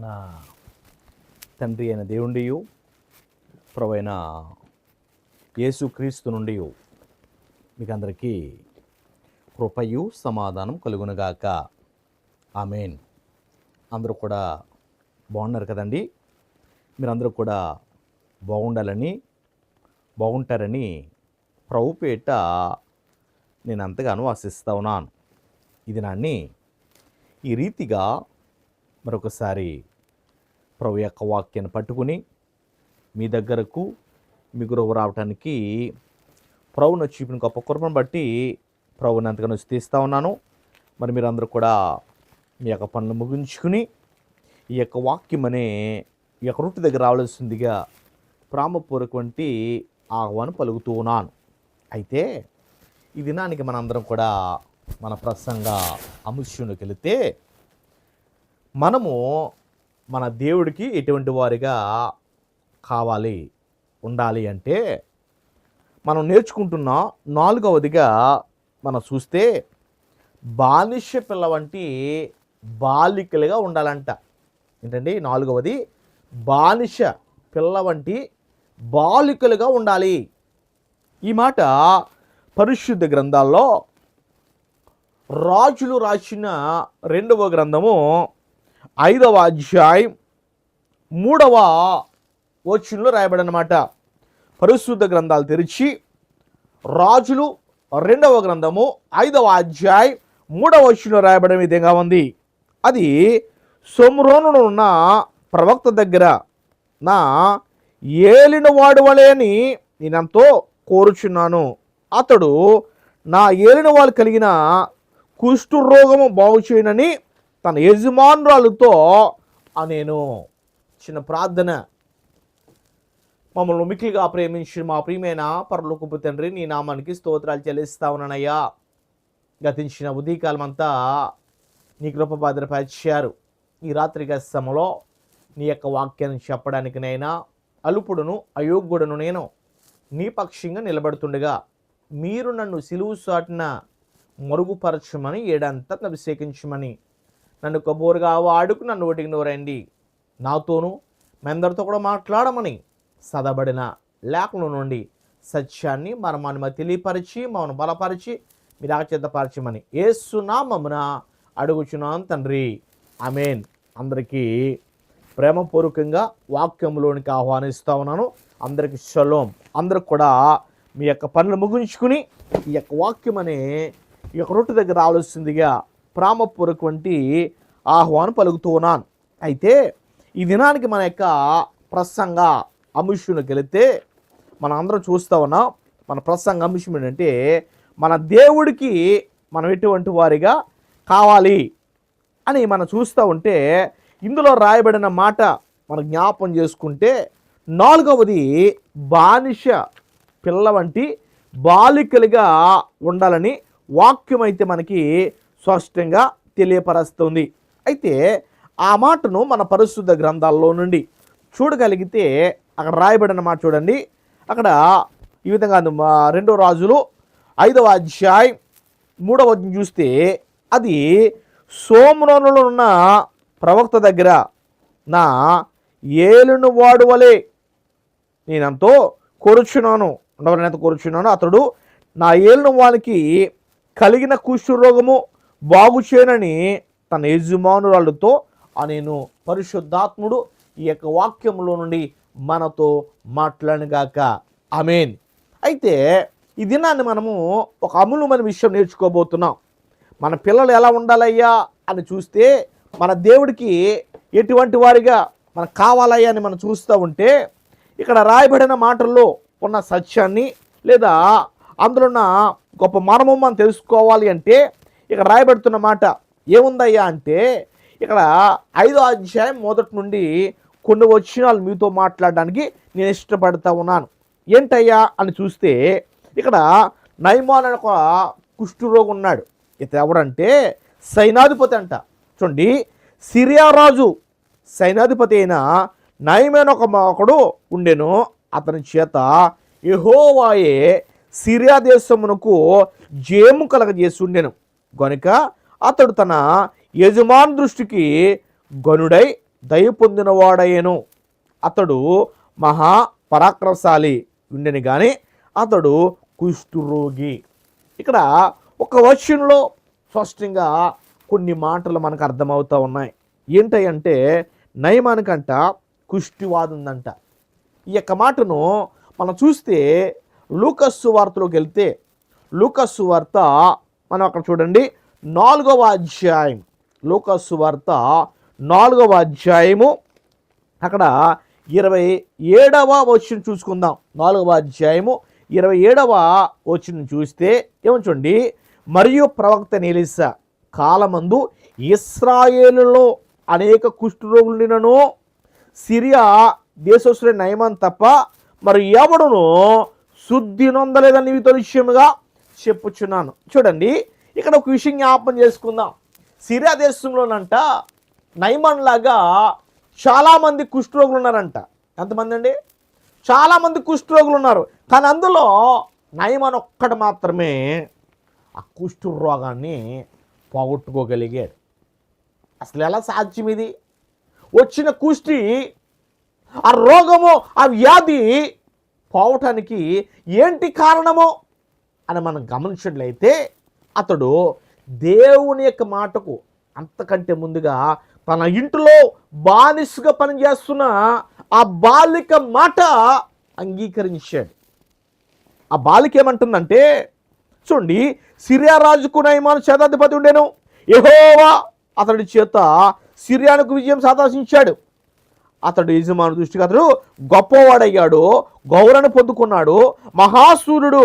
మన తండ్రి అయిన దేవుండి ప్రవైన యేసుక్రీస్తు నుండి మీకు అందరికీ కృపయు సమాధానం కలుగునగాక. ఆమెన్. అందరూ కూడా బాగున్నారు కదండి? మీరందరూ కూడా బాగుండాలని బాగుంటారని ప్రభుపేట నేను అంతగానో ఆశిస్తూ ఉన్నాను. ఇది నాన్ని ఈ రీతిగా మరొకసారి ప్రభు యొక్క వాక్యాన్ని పట్టుకుని మీ దగ్గరకు మీ గురువు రావటానికి ప్రభును చూపిన గొప్ప కృపను బట్టి ప్రభుని అంతగానో తీస్తూ ఉన్నాను. మరి మీరందరూ కూడా మీ యొక్క పనులు ముగించుకుని ఈ యొక్క వాక్యం అనే ఈ యొక్క రొట్టి దగ్గర రావాల్సిందిగా ప్రామపూర్వకవంటి ఆహ్వానం పలుకుతూ ఉన్నాను. అయితే ఈ దినానికి మనందరం కూడా మన ప్రసంగ అంశంలోకి వెళితే మనము మన దేవుడికి ఎటువంటి వారిగా కావాలి ఉండాలి అంటే మనం నేర్చుకుంటున్న నాలుగవదిగా మనం చూస్తే బాలిష పిల్ల వంటి బాలికలుగా ఉండాలంట. ఏంటండి? నాలుగవది బాలిష పిల్ల వంటి బాలికలుగా ఉండాలి. ఈ మాట పరిశుద్ధ గ్రంథాల్లో రాజులు రాసిన రెండవ గ్రంథము ఐదవ అధ్యాయం మూడవ వచనంలో రాయబడనమాట. పరిశుద్ధ గ్రంథాలు తెరిచి రాజులు రెండవ గ్రంథము ఐదవ అధ్యాయం మూడవ వచనంలో రాయబడిన విధంగా ఉంది. అది సోమ్రోనులో ఉన్న ప్రవక్త దగ్గర నా ఏలిన వాడు వలేని నేనంతో కోరుచున్నాను. అతడు నా ఏలిన వాళ్ళు కలిగిన కుష్టు రోగము బాగు చేయనని తన యజమానురాలతో నేను చిన్న ప్రార్థన. మమ్మల్ని మిక్కిలిగా ప్రేమించి మా ప్రియమైన పరలోకపు తండ్రి నీ నామానికి స్తోత్రాలు చెల్లిస్తా ఉన్నానయ్యా. గతించిన ఉదయకాలం అంతా నీ కృప భద్రపరిచారు. ఈ రాత్రి సమయంలో నీ యొక్క వాక్యాన్ని చెప్పడానికి నైనా అలుపుడును అయోగ్యుడును నేను నీ పక్షంగా నిలబడుతుండగా మీరు నన్ను సిలువు సాటిన మరుగుపరచమని ఏడంతా అభిషేకించమని నన్ను కబోరుగా వాడుకు నన్ను ఒటికి నోరండి. నాతోనూ మెందరితో కూడా మాట్లాడమని సదబడిన లేఖల నుండి సత్యాన్ని మర్మాన్ని మరి తెలియపరిచి మమ్మను బలపరిచి మీరు ఆచేతపరచమని ఏసునామమున అడుగుచున్నాను తండ్రి. అమేన్ అందరికీ ప్రేమపూర్వకంగా వాక్యంలోనికి ఆహ్వానిస్తూ ఉన్నాను. అందరికీ శలోం. అందరికి కూడా మీ యొక్క పనులు ముగించుకుని ఈ యొక్క వాక్యం అనే ఈ యొక్క రొట్టు దగ్గర రావాల్సిందిగా ప్రేమపూర్వక వంటి ఆహ్వానం పలుకుతూ ఉన్నాను అయితే ఈ దినానికి మన యొక్క ప్రసంగ అంశంలోకి వెళితే మనం అందరం చూస్తూ ఉన్నాం మన ప్రసంగ అంశం ఏంటంటే మన దేవుడికి మనం ఎటువంటి వారిగా కావాలి అని మనం చూస్తూ ఉంటే ఇందులో రాయబడిన మాట మనం జ్ఞాపం చేసుకుంటే నాలుగవది బానిష పిల్ల వంటి బాలికలుగా ఉండాలని వాక్యం అయితే మనకి స్పష్టంగా తెలియపరుస్తుంది. అయితే ఆ మాటను మన పరిశుద్ధ గ్రంథాల్లో నుండి చూడగలిగితే అక్కడ రాయబడిన మాట చూడండి. అక్కడ ఈ విధంగా మా రెండో రాజులు ఐదవ అధ్యాయం మూడవ చూస్తే అది సోమరోనులో ఉన్న ప్రవక్త దగ్గర నా ఏలును వాడు వలె నేనంతో కోరుచున్నాను. ఉండవలని కోరుచున్నాను. అతడు నా ఏలును వానికి కలిగిన కుష్ఠు బాగుచేనని తన యజమానురాలతో నేను పరిశుద్ధాత్ముడు ఈ యొక్క వాక్యంలో నుండి మనతో మాట్లాడగాక అమేన్ అయితే ఈ దినాన్ని మనము ఒక అమూల్యమైన విషయం నేర్చుకోబోతున్నాం. మన పిల్లలు ఎలా ఉండాలయ్యా అని చూస్తే మన దేవుడికి ఎటువంటి వారిగా మనకు కావాలయ్యా అని మనం చూస్తూ ఉంటే ఇక్కడ రాయబడిన మాటల్లో ఉన్న సత్యాన్ని లేదా అందులో ఉన్న గొప్ప మర్మం మనం తెలుసుకోవాలి అంటే ఇక్కడ రాయబడుతున్న మాట ఏముందయ్యా అంటే ఇక్కడ ఐదో అధ్యాయం మొదటి నుండి కొన్ని వచ్చినాలు మీతో మాట్లాడడానికి నేను ఇష్టపడతా ఉన్నాను. ఏంటయ్యా అని చూస్తే ఇక్కడ నైమాన్ అని ఒక కుష్ఠరోగి ఉన్నాడు. ఇతను ఎవడంటే సైనాధిపతి అంట. చూడండి సిరియా రాజు సైనాధిపతి అయిన నయమైన ఒక ఒకడు ఉండెను. అతని చేత యహోవాయే సిరియా దేశమునకు జేము కలగజేసి ఉండెను. గనుక అతడు తన యజమాన్ దృష్టికి గనుడై దయ పొందినవాడయ్యను. అతడు మహా పరాక్రమశాలి ఉండని కానీ అతడు కుష్ఠరోగి. ఇక్కడ ఒక వర్షంలో స్పష్టంగా కొన్ని మాటలు మనకు అర్థమవుతూ ఉన్నాయి. ఏంటంటే నయమానికంట కుష్టివాది ఉందంట ఈ యొక్క మాటను మనం చూస్తే లూకస్సు వార్తలోకి వెళ్తే లూకస్సు వార్త మనం అక్కడ చూడండి. నాలుగవ అధ్యాయం. లూకస్సు వార్త నాలుగవ అధ్యాయము. అక్కడ ఇరవై ఏడవ వచ్చిన చూసుకుందాం. నాలుగవ అధ్యాయము ఇరవై ఏడవ వచ్చిన చూస్తే ఏమంచండి మరియు ప్రవక్త నిలిసా కాలమందు ఇస్రాయేలులో అనేక కుష్ఠరోగులను సిరియా దేశస్తుడి నయమం తప్ప మరి ఎవడును శుద్ధి నొందలేదని నీవితో విషయముగా చెప్పుచున్నాను. చూడండి ఇక్కడ ఒక విషయం జ్ఞాపం చేసుకుందాం. సిరియా దేశంలోనంట నైమాన్ లాగా చాలామంది కుష్ఠరోగులు ఉన్నారంట ఎంతమంది అండి? చాలామంది కుష్ఠరోగులు ఉన్నారు కానీ అందులో నయమాన్ ఒక్కడు మాత్రమే ఆ కుష్ఠ రోగాన్ని పోగొట్టుకోగలిగాడు. అసలు ఎలా సాధ్యం ఇది? వచ్చిన కుష్టి ఆ రోగము ఆ వ్యాధి పోవటానికి ఏంటి కారణము? అని మనం గమనించినట్లయితే అతడు దేవుని యొక్క మాటకు అంతకంటే ముందుగా తన ఇంటిలో బానిసగా పనిచేస్తున్న ఆ బాలిక మాట అంగీకరించాడు. ఆ బాలిక ఏమంటుందంటే చూడండి సిరియా రాజుకు నయమాను శతాధిపతి ఉండేను. ఎహోవా అతడి చేత సిరియానికి విజయం సాధించాడు. అతడు యజమాను దృష్టికి అతడు గొప్పవాడయ్యాడు గౌరవను పొందుకున్నాడు మహాసూర్యుడు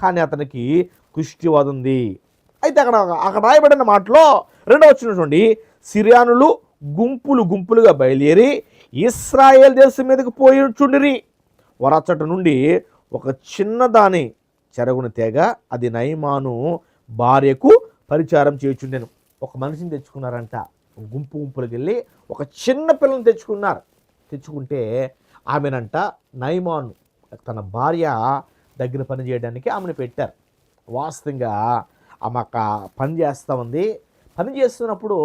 కానీ అతనికి కుష్టివాదు ఉంది. అయితే అక్కడ అక్కడ రాయబడిన మాటలో రెండవ వచ్చినటువంటి సిరియానులు గుంపులు గుంపులుగా బయలుదేరి ఇస్రాయేల్ దేశం మీదకి పోయి చుండిరి వరచట నుండి ఒక చిన్నదాని చెరగుని తేగ అది నయమాను భార్యకు పరిచారం చేయుచుండెను. ఒక మనిషిని తెచ్చుకున్నారంట. గుంపు గుంపులకు వెళ్ళి ఒక చిన్న పిల్లని తెచ్చుకున్నారు. తెచ్చుకుంటే ఆమెనంట నయమాను తన భార్య దగ్గర పని చేయడానికి ఆమెను పెట్టారు. వాస్తవంగా ఆమె అక్క పని చేస్తూ ఉంది. పని చేస్తున్నప్పుడు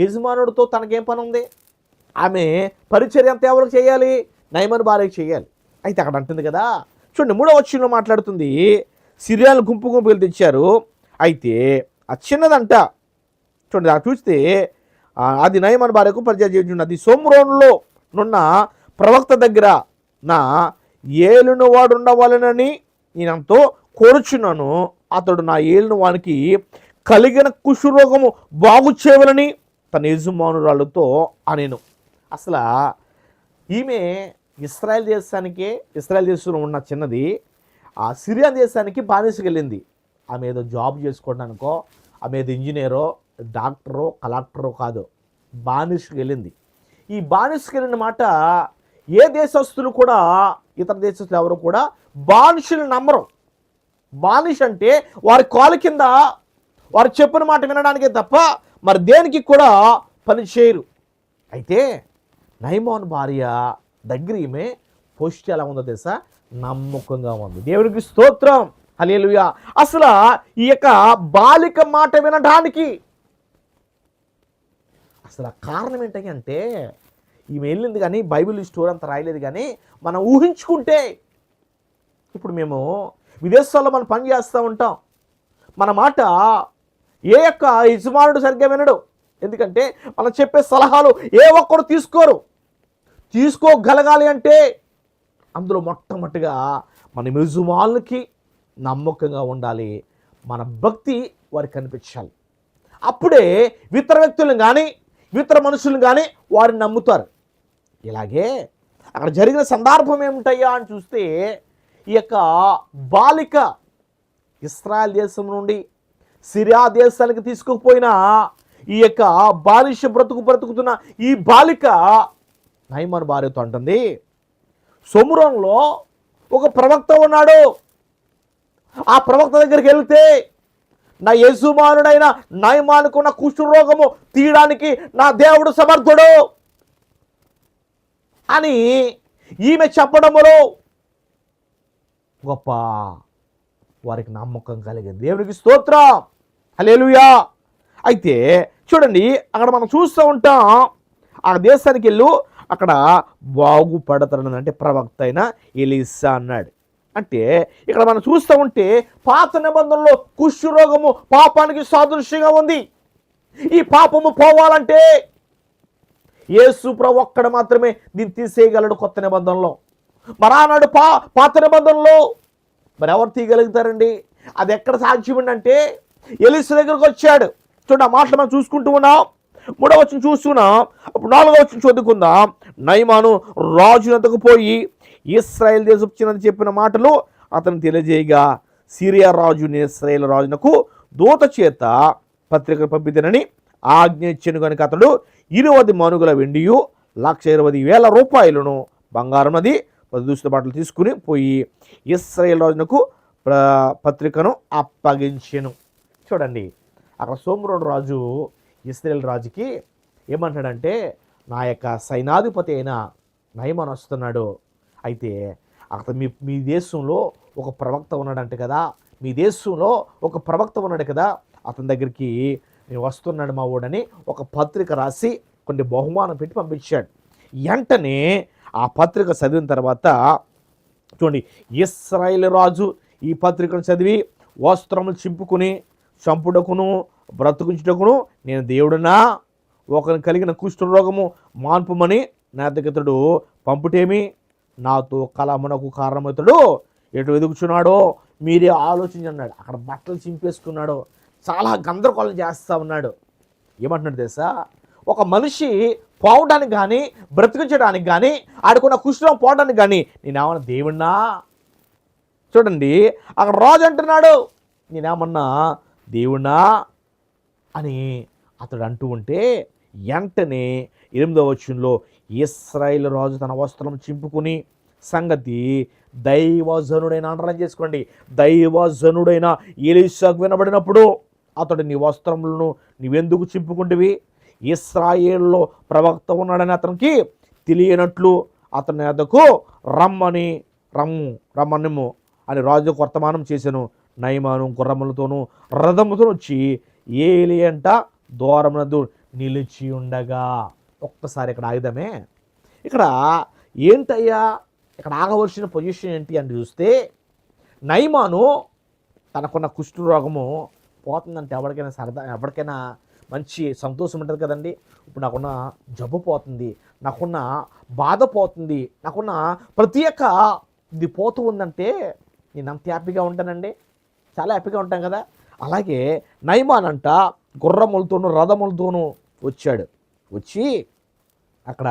యజమానుడితో తనకేం పని ఉంది? ఆమె పరిచర్య అంతా ఎవరికి చేయాలి? నయమని భార్యకు చేయాలి. అయితే అక్కడ అంటుంది కదా చూడండి మూడో వచ్చిన మాట్లాడుతుంది. సిరియాలు గుంపు గుంపులు తెచ్చారు. అయితే ఆ చిన్నదంట చూడండి అక్కడ చూస్తే అది నయమని భార్యకు పరిచయం చేయించుంది అది సోమ్రోన్లో నున్న ప్రవక్త దగ్గర నా ఏలును వాడు ఈయనతో కోరుచున్నాను. అతడు నా ఏలును వానికి కలిగిన కుషురోగము బాగు చేయవలని తన యజమానురాళ్ళతో అనేను. అసలు ఈమె ఇస్రాయల్ దేశానికే ఇస్రాయల్ దేశంలో ఉన్న చిన్నది ఆ సిరియా దేశానికి బానిసకెళ్ళింది ఆమె ఏదో జాబ్ చేసుకోవడానికో ఆమె ఏదో ఇంజనీరో డాక్టరో కలెక్టరో కాదు బానిసకి వెళ్ళింది. ఈ బానిసకి వెళ్ళిన మాట ఏ దేశస్తులు కూడా ఇతర దేశస్తులు ఎవరు కూడా బానిసలు నమ్మరు. బానిష అంటే వారి కాలు కింద వారు చెప్పిన మాట వినడానికే తప్ప మరి దేనికి కూడా పని చేయరు. అయితే నైమాన్ భార్య దగ్గర ఈమె పోస్ట్ ఎలా ఉందో తెలుసా? నమ్మకంగా ఉంది. దేవునికి స్తోత్రం. హలేలుయా అసలు ఈ యొక్క బాలిక మాట వినడానికి అసలు కారణం ఏంటంటే అంటే ఈమె వెళ్ళింది కానీ బైబిల్ స్టోరీ అంత రాయలేదు కానీ మనం ఊహించుకుంటే ఇప్పుడు మేము విదేశాల్లో మనం పని చేస్తూ ఉంటాం. మన మాట ఏ యొక్క యజమానుడు సరిగ్గా వినడు. ఎందుకంటే మనం చెప్పే సలహాలు ఏ ఒక్కరు తీసుకోరు. తీసుకోగలగాలి అంటే అందులో మొట్టమొదటిగా మన యజమానులకి నమ్మకంగా ఉండాలి. మన భక్తి వారికి కనిపించాలి. అప్పుడే ఇతర వ్యక్తులను కానీ ఇతర మనుషులను కానీ వారిని నమ్ముతారు. ఇలాగే అక్కడ జరిగిన సందర్భం ఏమిటయ్యా అని చూస్తే ఈ యొక్క బాలిక ఇస్రాయల్ దేశం నుండి సిరియా దేశానికి తీసుకుపోయిన ఈ యొక్క బాలిష బ్రతుకు బ్రతుకుతున్న ఈ బాలిక నైమాన్ భార్యతో అంటుంది సమురంలో ఒక ప్రవక్త ఉన్నాడు. ఆ ప్రవక్త దగ్గరికి వెళ్తే నా యజమానుడైన నయమానుకున్న కుష్ఠరోగము తీయడానికి నా దేవుడు సమర్థుడు. అని ఈమె చెప్పడములో గొప్ప వారికి నమ్మకం కలిగింది. దేవునికి స్తోత్రం. హలేలుయా అయితే చూడండి అక్కడ మనం చూస్తూ ఉంటాం ఆ దేశానికి వెళ్ళు అక్కడ బాగుపడతాడు అంటే ప్రవక్త అయిన ఎలీసా అన్నాడు. అంటే ఇక్కడ మనం చూస్తూ ఉంటే పాత నిబంధనలో కుష్ఠరోగము పాపానికి సాదృశ్యంగా ఉంది. ఈ పాపము పోవాలంటే యేసు ప్రభు ఒక్కడ మాత్రమే దీన్ని తీసేయగలడు కొత్త నిబంధనలో. మరానాడు పా పాత నిబంధనలో మరి ఎవరు తీయగలుగుతారండి? అది ఎక్కడ సాధ్యం అంటే ఎలిస్ దగ్గరకు వచ్చాడు. చూడండి ఆ మాటలు మనం చూసుకుంటూ ఉన్నాం. మూడవ వచ్చిన చూస్తున్నాం. అప్పుడు నాలుగవ వచ్చిన చదువుకుందాం. నయమాను రాజునంతకు పోయి ఇస్రాయల్ దేశొచ్చినని చిన్నది చెప్పిన మాటలు అతను తెలియజేయగా సిరియా రాజుని ఇస్రాయల్ రాజునకు దూత చేత పత్రిక పంపితేనని ఆజ్ఞ ఇచ్చాను కనుక అతడు ఇరవది మనుగుల వెండియు లక్ష ఇరవై వేల రూపాయలను బంగారం అది పది దుస్తుల బట్టలు తీసుకుని పోయి ఇస్రాయేల్ రాజునకు పత్రికను అప్పగించెను. చూడండి అక్కడ సోమరుడు రాజు ఇస్రాయేల్ రాజుకి ఏమంటాడంటే నా యొక్క సైనాధిపతి అయిన నయమన్ వస్తున్నాడు. అయితే అక్కడ మీ మీ దేశంలో ఒక ప్రవక్త ఉన్నాడంట కదా మీ దేశంలో ఒక ప్రవక్త ఉన్నాడు కదా అతని దగ్గరికి వస్తున్నాడు మా ఊడని ఒక పత్రిక రాసి కొన్ని బహుమానం పెట్టి పంపించాడు. వెంటనే ఆ పత్రిక చదివిన తర్వాత చూడండి ఇస్రాయేల్ రాజు ఈ పత్రికను చదివి వస్త్రములు చింపుకుని చంపుటకును బ్రతుకుంచుటకును నేను దేవుడునా? ఒకరిని కలిగిన కుష్ఠరోగము మాన్పుమని నా పంపుటేమి? నాతో కలమునకు కారణమవుతాడు. ఎటు వెతుకుచున్నాడో మీరే ఆలోచించన్నాడు అక్కడ బట్టలు చింపేసుకున్నాడు. చాలా గందరగోళం చేస్తూ ఉన్నాడు. ఏమంటున్నాడు తెలుసా? ఒక మనిషి పోవడానికి కానీ బ్రతికించడానికి కానీ ఆడుకున్న కుష్ఠం పోవడానికి కానీ నేనేమన్నా దేవుణ్ణా? చూడండి అక్కడ రాజు అంటున్నాడు నేనేమన్నా దేవుణ్ణా? అని అతడు అంటూ ఉంటే వెంటనే ఎనిమిదవ వచ్చంలో ఇస్రాయిల్ రాజు తన వస్త్రం చింపుకుని సంగతి దైవజనుడైన అండరం చేసుకోండి దైవజనుడైన ఎలీసాకు వినబడినప్పుడు అతడు నీ వస్త్రములను నీవెందుకు చింపుకుంటివి ఇస్రాయేల్లో ప్రవక్త ఉన్నాడని అతనికి తెలియనట్లు అతని వద్దకు రమ్మని రమ్ము రమ్మనిమ్ము అని రాజు వర్తమానం చేశాను. నయమాను గుర్రములతోనూ రథముతో వచ్చి ఏలి అంట దూరమునందు నిలిచి ఉండగా. ఒక్కసారి ఇక్కడ ఆయుధమే ఇక్కడ ఏంటయ్యా? ఇక్కడ ఆగవలసిన పొజిషన్ ఏంటి అని చూస్తే నైమాను తనకున్న కుష్ఠు రోగము పోతుందంటే ఎవరికైనా సరదా ఎవరికైనా మంచి సంతోషం ఉంటుంది కదండి. ఇప్పుడు నాకున్న జబ్బు పోతుంది నాకున్న బాధ పోతుంది నాకున్న ప్రతి ఒక్క ఇది పోతూ ఉందంటే నేను అంత హ్యాపీగా ఉంటానండి. చాలా హ్యాపీగా ఉంటాం కదా. అలాగే నైమాన్ అంట గుర్రములతోనూ రథములతోనూ వచ్చాడు. వచ్చి అక్కడ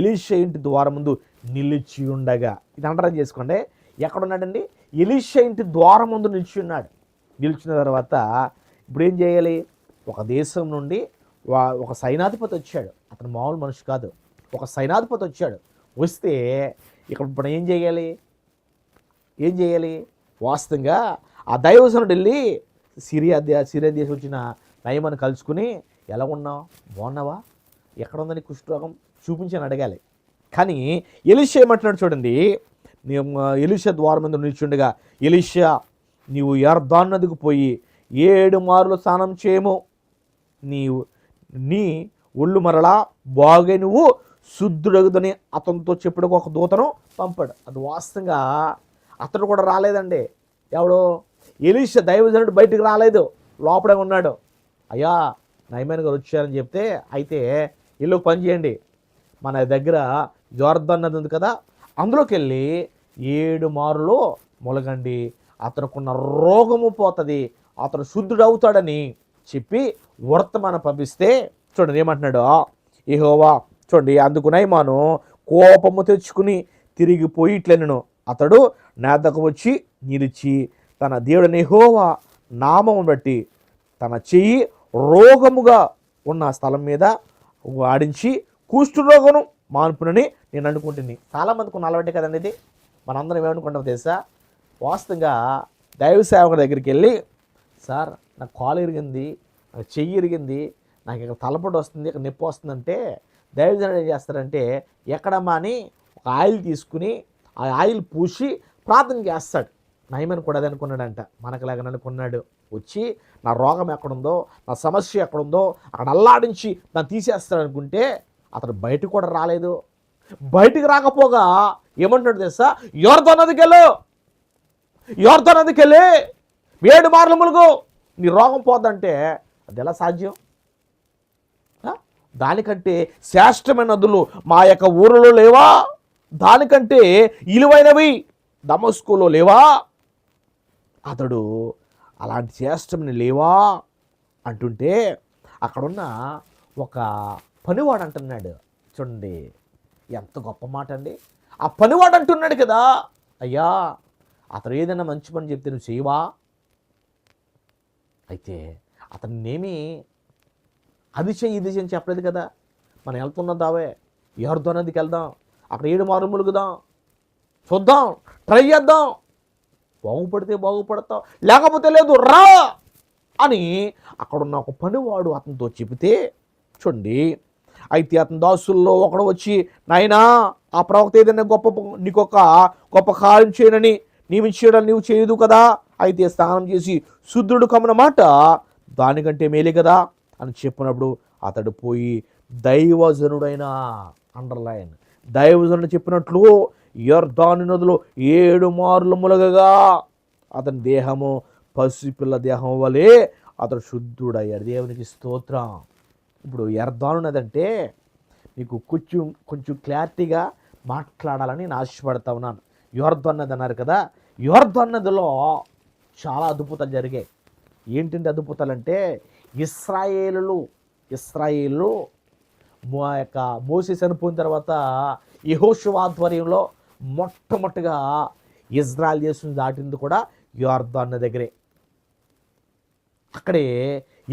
ఎలీషా ఇంటి ద్వారం ముందు నిలిచి ఉండగా ఇది అండరం చేసుకోండి. ఎక్కడ ఉన్నాడండి ఎలీషా ఇంటి ద్వారం ముందు నిలిచి ఉన్నాడు. నిలిచిన తర్వాత ఇప్పుడు ఏం చేయాలి? ఒక దేశం నుండి వా- ఒక సైనాధిపతి వచ్చాడు. అతను మామూలు మనిషి కాదు. ఒక సైనాధిపతి వచ్చాడు. వస్తే ఇక్కడ ఇప్పుడు ఏం చేయాలి? ఏం చేయాలి? వాస్తవంగా ఆ దైవసనుడు వెళ్ళి సిరియా సిరియా దేశం వచ్చిన నయమని కలుసుకుని ఎలా ఉన్నావు? బాగున్నావా? ఎక్కడ ఉందని కుష్ఠరోగం చూపించని అడగాలి. కానీ ఎలిష ఏమంటున్నాడు చూడండి. నేను ద్వారం మీద నిల్చుండగా ఎలిషా నీవు యర్దాన్ నదికి పోయి ఏడు మార్లు స్నానం చేయము. నీవు నీ ఒళ్ళు మరలా బాగా నువ్వు శుద్ధుడగుదని అతనితో చెప్పడానికి ఒక దూతను పంపాడు. అది వాస్తవంగా అతడు కూడా రాలేదండి. ఎవడో ఎలీష దైవజనుడు బయటికి రాలేదు. లోపడే ఉన్నాడు. అయ్యా నయమైన గారు వచ్చారని చెప్తే అయితే ఇల్లు పని చేయండి. మన దగ్గర జోర్దన్నది ఉంది కదా అందులోకి వెళ్ళి ఏడు మారులో మొలగండి. అతనుకున్న రోగము పోతుంది అతను శుద్ధుడవుతాడని చెప్పి వర్తమానం పంపిస్తే చూడండి ఏమంటున్నాడు? ఏహోవా చూడండి అందుకు నయమాను కోపము తెచ్చుకుని తిరిగిపోయి ఇట్లనను. అతడు నేతకు వచ్చి నిలిచి తన దేవుడిని హోవా నామం బట్టి తన చెయ్యి రోగముగా ఉన్న స్థలం మీద ఆడించి కుష్ఠరోగను మాన్పునని నేను అనుకుంటుంది చాలామందికి ఉన్న అలవాటే కదండి ఇది. మనందరం ఏమనుకుంటాం తెలుసా? వాస్తవంగా దైవ సేవకుడి దగ్గరికి వెళ్ళి సార్ నాకు కాలు ఇరిగింది నాకు చెయ్యి ఇరిగింది నాకు ఇక్కడ తలపడి వస్తుంది ఇక్కడ నొప్పి వస్తుందంటే దైవజనుడు ఏం చేస్తారంటే ఎక్కడమ్మా అని ఒక ఆయిల్ తీసుకుని ఆ ఆయిల్ పూసి ప్రార్థన చేస్తాడు నయమని కూడా అది అనుకున్నాడంట. మనకులాగా అనుకున్నాడు వచ్చి నా రోగం ఎక్కడుందో నా సమస్య ఎక్కడుందో అక్కడ అల్లాడించి నన్ను తీసేస్తాడు అనుకుంటే అతడు బయటకు కూడా రాలేదు. బయటికి రాకపోగా ఏమంటున్నాడు తెలుసా? ఎవరితో అన్నది వెళ్ళు ఎవరితో నదికి వెళ్ళి ఏడు మార్లు ములుగు. నీ రోగం పోద్దంటే అది ఎలా సాధ్యం? దానికంటే శ్రేష్టమైన నదులు మా యొక్క ఊరిలో లేవా? దానికంటే ఇలువైనవి దమస్కులో లేవా? అతడు అలాంటి శ్రేష్టమైన లేవా? అంటుంటే అక్కడున్న ఒక పనివాడు అంటున్నాడు. చూడండి ఎంత గొప్ప మాట అండి ఆ పనివాడు అంటున్నాడు కదా. అయ్యా అతను ఏదైనా మంచి పని చెప్తే నువ్వు చేయవా? అయితే అతన్నేమి అది చెయ్యి ఇది చెయ్యి అని చెప్పలేదు కదా. మనం వెళ్తున్న దావే. ఎవరితో నదికి వెళ్దాం. అక్కడ ఏడు మారు ములుగుదాం. చూద్దాం. ట్రై చేద్దాం. బాగుపడితే బాగుపడతాం. లేకపోతే లేదు రా! అని అక్కడున్న ఒక పనివాడు అతనితో చెబితే చూడండి అయితే అతని దాసుల్లో ఒకడు వచ్చి నాయనా ఆ ప్రవక్త ఏదైనా గొప్ప నీకు ఒక గొప్ప కార్యం చేయనని నియమించడం నీవు చేయదు కదా? అయితే స్నానం చేసి శుద్ధుడు కమ్మన మాట దానికంటే మేలే కదా? అని చెప్పినప్పుడు అతడు పోయి దైవజనుడైన అండర్లైన్ దైవజనుడు చెప్పినట్లు యొర్దాని నదిలో ఏడు మార్లు ములగగా. అతని దేహము పసిపిల్ల దేహం వలె అతడు శుద్ధుడయ్యాడు. దేవునికి స్తోత్రం. ఇప్పుడు ఎర్దాను నదంటే మీకు కొంచెం కొంచెం క్లారిటీగా మాట్లాడాలని నేను ఆశపడతా ఉన్నాను. యోర్ధన్ నది అన్నారు కదా. యోర్ధన్ నదిలో చాలా అద్భుతాలు జరిగాయి. ఏంటంటే అద్భుతాలు అంటే ఇస్రాయేలు ఇస్రాయేలు మా యొక్క మోసి చనిపోయిన తర్వాత యహోశివ ఆధ్వర్యంలో మొట్టమొదటిగా ఇజ్రాయల్ దేశం దాటింది కూడా యోర్ధాన్ దగ్గరే. అక్కడే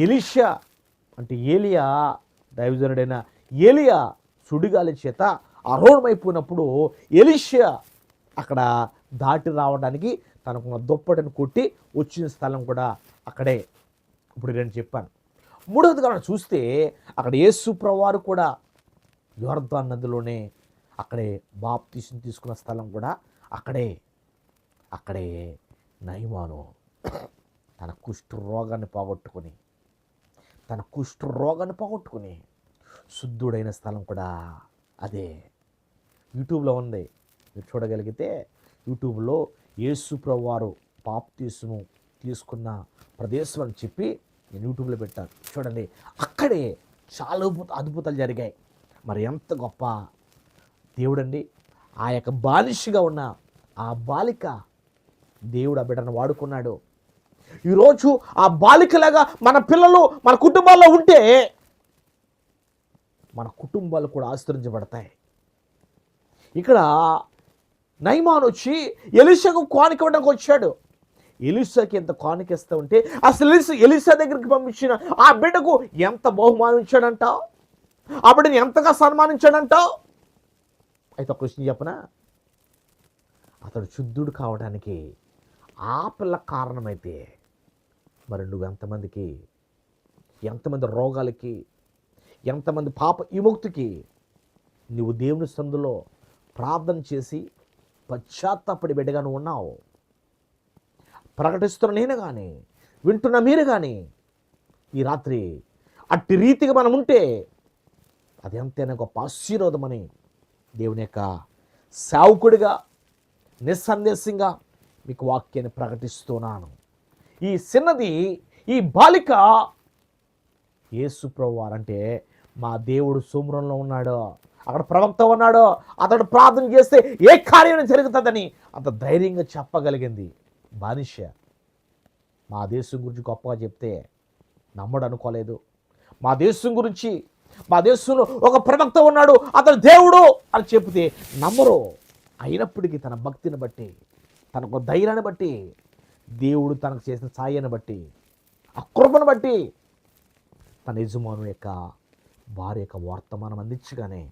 ఎలిషా అంటే ఏలియా దైవజనుడైన ఏలియా సుడిగాలి చేత అరోణమైపోయినప్పుడు ఎలిషియా అక్కడ దాటి రావడానికి తనకు దుప్పటిని కొట్టి వచ్చిన స్థలం కూడా అక్కడే. ఇప్పుడు నేను చెప్పాను. మూడవది కనుక చూస్తే అక్కడ యేసు కూడా యోర్ధాన్ నదిలోనే అక్కడే బాప్తీసం తీసుకున్న స్థలం కూడా అక్కడే. అక్కడే నయమాను తన కుష్ఠ రోగాన్ని పోగొట్టుకుని తన కుష్ఠ రోగాన్ని పోగొట్టుకుని శుద్ధుడైన స్థలం కూడా అదే. యూట్యూబ్లో ఉంది. మీరు చూడగలిగితే యూట్యూబ్లో యేసు ప్రభు వారు బాప్తీసును తీసుకున్న ప్రదేశం అని చెప్పి నేను యూట్యూబ్లో పెట్టాను. చూడండి అక్కడే చాలా అద్భుత అద్భుతాలు జరిగాయి. మరి ఎంత గొప్ప దేవుడండి. ఆ యొక్క బాలిష్గా ఉన్న ఆ బాలిక దేవుడు ఆ బిడ్డను వాడుకున్నాడు. ఈరోజు ఆ బాలికలాగా మన పిల్లలు మన కుటుంబాల్లో ఉంటే మన కుటుంబాలు కూడా ఆశ్రయించబడతాయి. ఇక్కడ నైమాన్ వచ్చి ఎలిషకు కానుక ఇవ్వడానికి వచ్చాడు. ఎలిసాకి ఎంత కానుక ఉంటే అసలు ఎలిసా ఎలిసా దగ్గరికి పంపించిన ఆ బిడ్డకు ఎంత బహుమానించాడంట? ఆ బిడ్డని ఎంతగా సన్మానించాడంటావు అయితే ఒక క్వశ్చన్ చెప్పనా? అతడు శుద్ధుడు కావడానికి ఆ పిల్ల కారణమైతే మరి నువ్వు ఎంతమందికి ఎంతమంది రోగాలకి ఎంతమంది పాప విముక్తికి నువ్వు దేవుని సందులో ప్రార్థన చేసి పశ్చాత్తాపడి బిడ్డగా నువ్వు ఉన్నావు. ప్రకటిస్తున్న నేను కానీ వింటున్న మీరు కానీ ఈ రాత్రి అట్టి రీతిగా మనం ఉంటే అది ఎంతైనా గొప్ప ఆశీర్వాదమని దేవుని యొక్క సేవకుడిగా నిస్సందేశంగా మీకు వాక్యాన్ని ప్రకటిస్తున్నాను. ఈ చిన్నది ఈ బాలిక యేసు ప్రభువారు అంటే మా దేవుడు సూమ్రంలో ఉన్నాడు. అక్కడ ప్రవక్త ఉన్నాడో అతడు ప్రార్థన చేస్తే ఏ కార్యం జరుగుతుందని అంత ధైర్యంగా చెప్పగలిగింది బానిష మా దేశం గురించి గొప్పగా చెప్తే నమ్మడు అనుకోలేదు. మా దేశం గురించి మా దేశంలో ఒక ప్రవక్త ఉన్నాడు అతను దేవుడు అని చెప్తే నమ్మరు. అయినప్పటికీ తన భక్తిని బట్టి తనకు ధైర్యాన్ని బట్టి దేవుడు తనకు చేసిన సాయాన్ని బట్టి ఆ కృపను బట్టి తన యజమాను యొక్క భార్య యొక్క వర్తమానం అందించగానే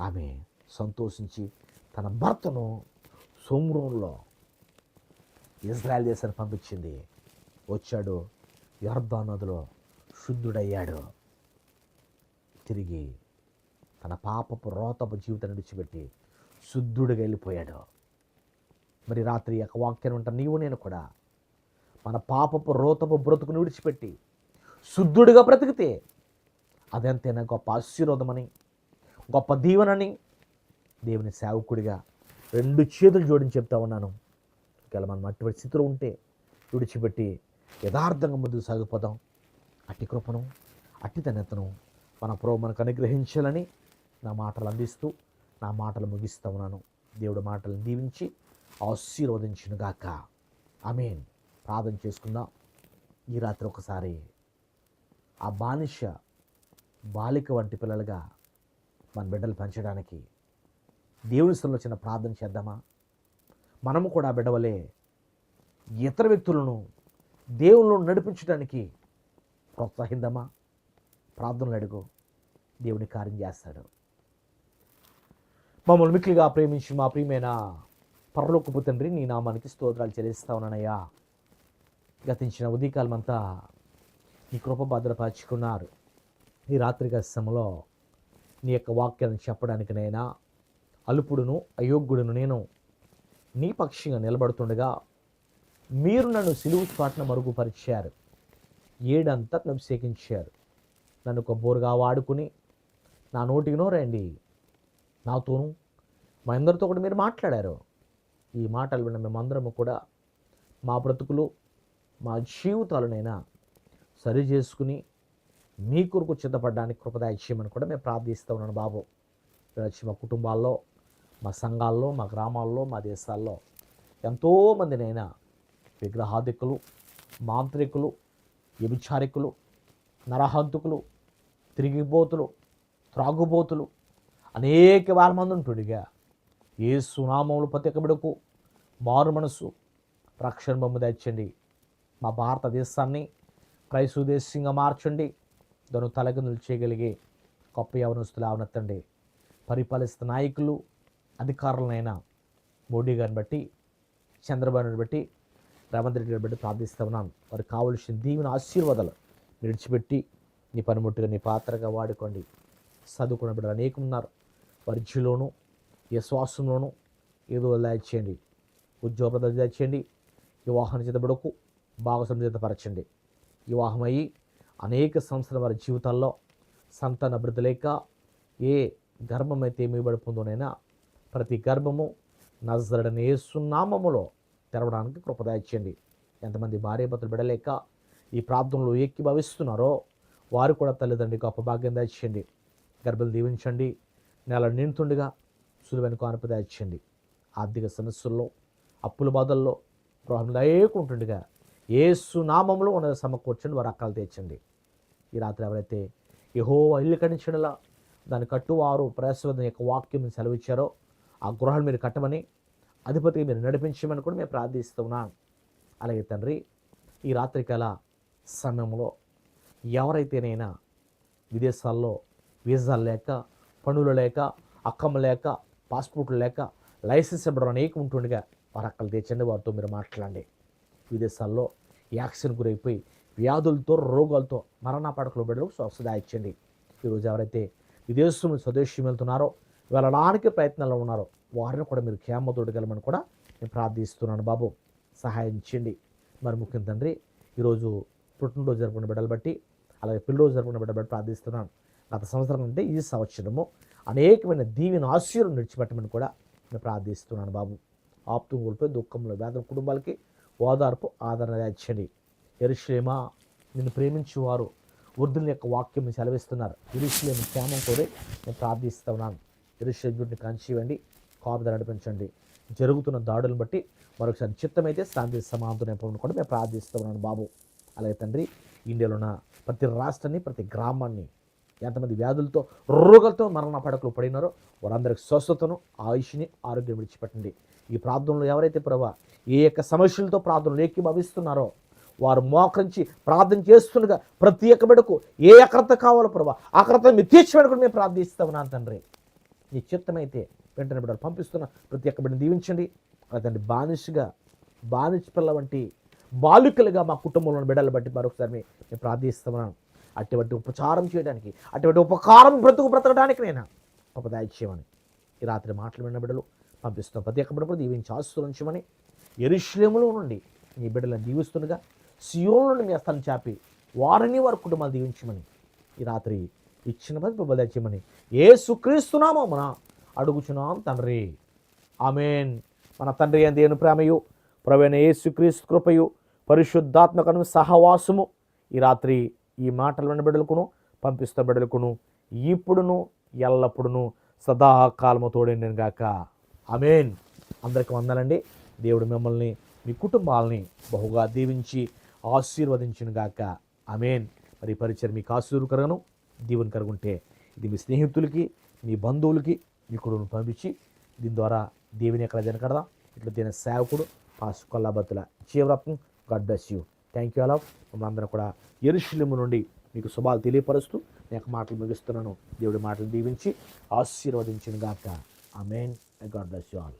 ఆమె సంతోషించి తన భర్తను సోమ్రోన్లో ఇజ్రాయల్ దేశాన్ని పంపించింది. వచ్చాడు యర్దా నదిలో శుద్ధుడయ్యాడు. తిరిగి తన పాపపు రోతపు జీవితాన్ని విడిచిపెట్టి శుద్ధుడిగా వెళ్ళిపోయాడు. మరి రాత్రి యొక్క వాక్యాన్ని ఉంటా నీవు నేను కూడా మన పాపపు రోతపు బ్రతుకుని విడిచిపెట్టి శుద్ధుడిగా బ్రతికితే అదంతేనా గొప్ప ఆశీర్వాదమని గొప్ప దీవెనని దేవుని సేవకుడిగా రెండు చేతులు జోడించి చెప్తా ఉన్నాను. ఒకవేళ మనం అటువంటి స్థితిలో ఉంటే విడిచిపెట్టి యథార్థంగా ముందుకు సాగిపోదాం. అట్టి కృపను అట్టి తనెత్తను మన ప్రభు మనకు అనుగ్రహించాలని నా మాటలు అందిస్తూ నా మాటలు ముగిస్తూ ఉన్నాను. దేవుడు మాటలను దీవించి ఆశీర్వదించిన గాక. ఆమెన్. ప్రార్థన చేసుకుందాం. ఈ రాత్రి ఒకసారి ఆ బానిష బాలిక వంటి పిల్లలుగా మన బిడ్డలు పెంచడానికి దేవుని స్థలంలో చిన్న ప్రార్థన చేద్దామా? మనము కూడా బిడ్డవలే ఇతర వ్యక్తులను దేవుళ్ళు నడిపించడానికి ప్రోత్సహిద్దామా? ప్రార్థనలు అడుగు. దేవుని కార్యం చేస్తాడు. మమ్మల్ని మిక్కిలిగా ప్రేమించి మా ప్రియమైన పరలోకపు తండ్రి నీ నామానికి స్తోత్రాలు చెల్లిస్తా ఉన్నానయ్యా. గతించిన ఉదయకాలమంతా నీ కృప భద్రపరుచుకున్నారు. ఈ రాత్రి సమయంలో నీ యొక్క వాక్యాలను చెప్పడానికి నైనా అల్పుడును అయోగ్యుడును నేను నీ పక్షంగా నిలబడుతుండగా మీరు నన్ను సిలువు చాటున మరుగుపరిచారు. ఏడంతా అభిషేకించారు. నన్ను ఒక బోరుగా వాడుకుని నా నోటికి నోరండి నాతోనూ మా అందరితో కూడా మీరు మాట్లాడారు. ఈ మాటలు విన్న మేమందరము కూడా మా బ్రతుకులు మా జీవితాలనైనా సరి చేసుకుని మీ కొరకు సిద్ధపడడానికి కృపదాయిచ్యమని కూడా మేము ప్రార్థిస్తూ ఉన్నాను బాబు. వచ్చి మా కుటుంబాల్లో మా సంఘాల్లో మా గ్రామాల్లో మా దేశాల్లో ఎంతోమందినైనా విగ్రహాధికులు మాంత్రికులు వ్యభిచారికులు నరహంతుకులు తిరిగిపోతులు త్రాగుబోతులు అనేక వేల మంది ఉంటుండిగా ఏ సునామములు ప్రతి మారు మనసు రక్షణ బొమ్మ తెచ్చండి. మా భారతదేశాన్ని క్రైస్తవ దేశంగా మార్చండి. దాని తలగ చేయగలిగే గొప్ప యవనస్తులు అవనెత్తండి పరిపాలిస్తున్న నాయకులు అధికారులనైనా మోడీ గారిని బట్టి చంద్రబాబుని బట్టి రేవంత్ రెడ్డి గారిని బట్టి ప్రార్థిస్తూ ఉన్నాను వారికి కావలసిన దీవెన ఆశీర్వాదాలు విడిచిపెట్టి నీ పనిముట్టుగా నీ పాత్రగా వాడుకోండి. చదువుకున్న బిడ్డలు అనేకం ఉన్నారు పరిచయలోను విశ్వాసంలోను ఏదో చేయండి. ఉద్యోగ చేయండి. వివాహం చేత బిడకు భాగస్వామి చేత పరచండి. వివాహం అయ్యి అనేక సంవత్సరం వారి జీవితాల్లో సంతాన అభివృద్ధి లేక ఏ గర్భం అయితే మీబడిపోతుందోనైనా ప్రతి గర్భము నజరడని ఏసునామములో తెరవడానికి కృపదాయించండి ఎంతమంది భార్య భర్తలు బిడలేక ఈ ప్రాంతంలో భావిస్తున్నారో వారు కూడా తల్లిదండ్రి గొప్ప భాగ్యం దాచేయండి గర్భలు దీవించండి. నెల నిండుతుండగా సులువైన కానుక దాచేయండి ఆర్థిక సమస్యల్లో అప్పుల బాధల్లో గృహం లేకుంటుండగా ఏసు నామంలో ఉన్నది సమకూర్చండి. వారు అక్కలు తెచ్చండి ఈ రాత్రి ఎవరైతే యహో ఇల్లు కట్టించడలా దాని కట్టువారు ప్రయాసవదం యొక్క వాక్యం సెలవిచ్చారో ఆ గృహాలు మీరు కట్టమని అధిపతికి మీరు నడిపించమని కూడా మేము ప్రార్థిస్తున్నాను అలాగే తండ్రి ఈ రాత్రికాల సమయంలో ఎవరైతేనైనా విదేశాల్లో వీసాలు లేక పనులు లేక అక్కం లేక పాస్పోర్ట్లు లేక లైసెన్స్ ఇవ్వడం అనేక ఉంటుండగా వారు అక్కడ తెచ్చండి వారితో మీరు మాట్లాడండి. విదేశాల్లో యాక్సిడెంట్ గురైపోయి వ్యాధులతో రోగాలతో మరణ పడకలు బిడ్డలకు స్వస్థత ఇచ్చండి ఈరోజు ఎవరైతే విదేశం స్వదేశం వెళ్తున్నారో వెళ్ళడానికి ప్రయత్నాల్లో ఉన్నారో వారిని కూడా మీరు క్షేమతోడగలమని కూడా నేను ప్రార్థిస్తున్నాను బాబు. సహాయం చేయండి. మరి ముఖ్యం తండ్రి ఈరోజు పుట్టినరోజు జరుపుకున్న బిడ్డలు బట్టి అలాగే పిల్లరోజు జరుపుకున్న బిడ్డలు బట్టి ప్రార్థిస్తున్నాను. గత సంవత్సరం అంటే ఈ సంవత్సరము అనేకమైన దీవెన ఆశ్చర్యం విడిచిపెట్టమని కూడా నేను ప్రార్థిస్తున్నాను బాబు. ఆప్తం కోల్పోయి దుఃఖంలో వేద కుటుంబాలకి ఓదార్పు ఆదరణ ఇచ్చండి ఎరుశ్లేమా నిన్ను ప్రేమించేవారు వృద్ధుల యొక్క వాక్యం సెలవిస్తున్నారు. ఎరుశ్లేమ క్షేమం కోరి నేను ప్రార్థిస్తున్నాను. ఎరుశ్లేముడిని కంచివ్వండి కాపుద నడిపించండి. జరుగుతున్న దాడులను బట్టి మరొకసారి చిత్తమైతే శాంతి సమాధానం నింపడం కూడా మేము ప్రార్థిస్తున్నాను బాబు. అలాగే తండ్రి ఇండియాలో ఉన్న ప్రతి రాష్ట్రాన్ని ప్రతి గ్రామాన్ని ఎంతమంది వ్యాధులతో రోగాలతో మరణ పడకలు పడినారో వారందరికి స్వస్థతను ఆయుష్ని ఆరోగ్యం విడిచిపెట్టండి. ఈ ప్రార్థనలు ఎవరైతే ప్రభా ఏ యొక్క సమస్యలతో ప్రార్థనలు ఏకీభవిస్తున్నారో వారు మోకరించి ప్రార్థన చేస్తుండగా ప్రతి ఒక్క బిడకు ఏ అక్రత కావాలో ప్రభా అక్రత మీరు తీర్చిపెట్టి కూడా మేము నా తండ్రి. నీ చిత్తమైతే వెంటనే బిడ్డలు పంపిస్తున్న ప్రతి ఒక్క బిడ్డను దీవించండి. అతన్ని బానిసగా బానిస పిల్ల వంటి బాలికలుగా మా కుటుంబంలో బిడ్డలు బట్టి మరొకసారి మేము ప్రార్థిస్తున్నాను అటువంటి ఉపచారం చేయడానికి అటువంటి ఉపకారం బ్రతుకు బ్రతకడానికి నేను? ఒక ఈ రాత్రి మాటలు విన్న బిడ్డలు పంపిస్తున్నాం ప్రతి ఒక్క బిడ్డ కూడా దీవించి ఆశీర్వదించమని. ఎరుశ్లేములో నుండి నీ బిడ్డలను దీవిస్తుండగా సియోలను మీ హస్తాన్ని చాపి వారిని వారి కుటుంబాలు దీవించమని. ఈ రాత్రి ఇచ్చిన పది సుక్రీస్తున్నామో మన అడుగుచున్నాం తండ్రి. ఆమెన్. మన తండ్రి అని దేవుని ప్రేమయు ప్రవీణ యేసుక్రీస్తు కృపయు పరిశుద్ధాత్మకను సహవాసము ఈ రాత్రి ఈ మాటలు విన్న బిడ్డలకును పంపిస్తున్న బిడ్డలకును ఇప్పుడును ఎల్లప్పుడును సదాకాలము తోడేండిని గాక. ఆమెన్. అందరికీ వందనండి దేవుడు మిమ్మల్ని మీ కుటుంబాలని బహుగా దీవించి ఆశీర్వదించిన గాక ఆమెన్. మరి పరిచయం మీకు ఆశీర్వకరగను దీవెన కరుగుంటే ఇది మీ స్నేహితులకి మీ బంధువులకి మీ కుటుంబం పంపించి దీని ద్వారా దేవుని ఎక్కడ జనకడదాం ఇట్లా దీని సేవకుడు pass Kollabattula Jeevaratnam. God bless you. Thank you అలా మనందరం కూడా ఎరుశల్యము నుండి మీకు శుభాలు తెలియపరుస్తూ నేను మాటలు ముగిస్తున్నాను. దేవుడి మాటలు దీవించి ఆశీర్వదించిన గాక amen. God bless you all.